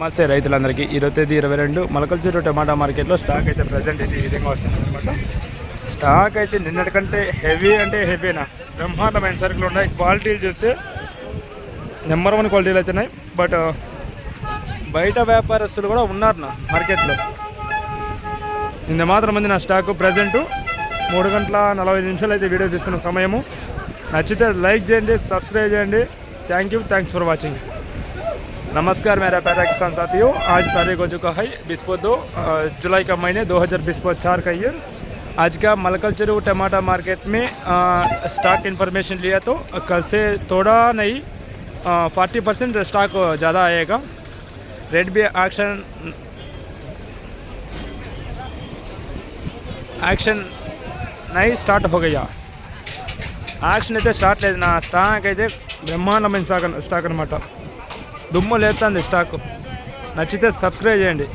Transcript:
నమస్తే రైతులందరికీ. ఈరోజు తేదీ ఇరవై రెండు. మలకల్చూరు టమాటా మార్కెట్లో స్టాక్ అయితే ప్రజెంట్ అయితే ఈ విధంగా వస్తుంది అనమాట స్టాక్ అయితే నిన్నటికంటే హెవీ అంటే హెవీనా బ్రహ్మాండమైన సరుకులు ఉన్నాయి. క్వాలిటీలు చూస్తే నెంబర్ వన్ క్వాలిటీలు అయితే ఉన్నాయి. బట్ uh, బయట వ్యాపారస్తులు కూడా ఉన్నారు నా మార్కెట్లో. ఇంత మాత్రం మంది నా స్టాక్ ప్రజెంట్ మూడు గంటల నలభై నిమిషాలు అయితే వీడియో తీస్తున్న సమయము. నచ్చితే లైక్ చేయండి సబ్స్క్రైబ్ చేయండి. Thank you thanks for watching नमस्कार मेरा प्यारा किसान साथियों आज तारीख हो चुका है बिस्पो दो अ, जुलाई का महीने 2024 चार का ईयर आज का मलकल चरू टमाटा मार्केट में अ, स्टॉक इन्फॉर्मेशन लिया तो कल से थोड़ा नहीं फोर्टी परसेंट स्टॉक ज़्यादा आएगा रेट भी एक्शन యాక్షన్ నై స్టార్ట్ हो गया యాక్షన్ అయితే స్టార్ట్ లేదు నా స్టాక్ అయితే బ్రహ్మాండమైన స్టాక్ అన్- స్టాక్ అనమాట దుమ్ము లేస్తుంది స్టాకు నచ్చితే సబ్స్క్రైబ్ చేయండి.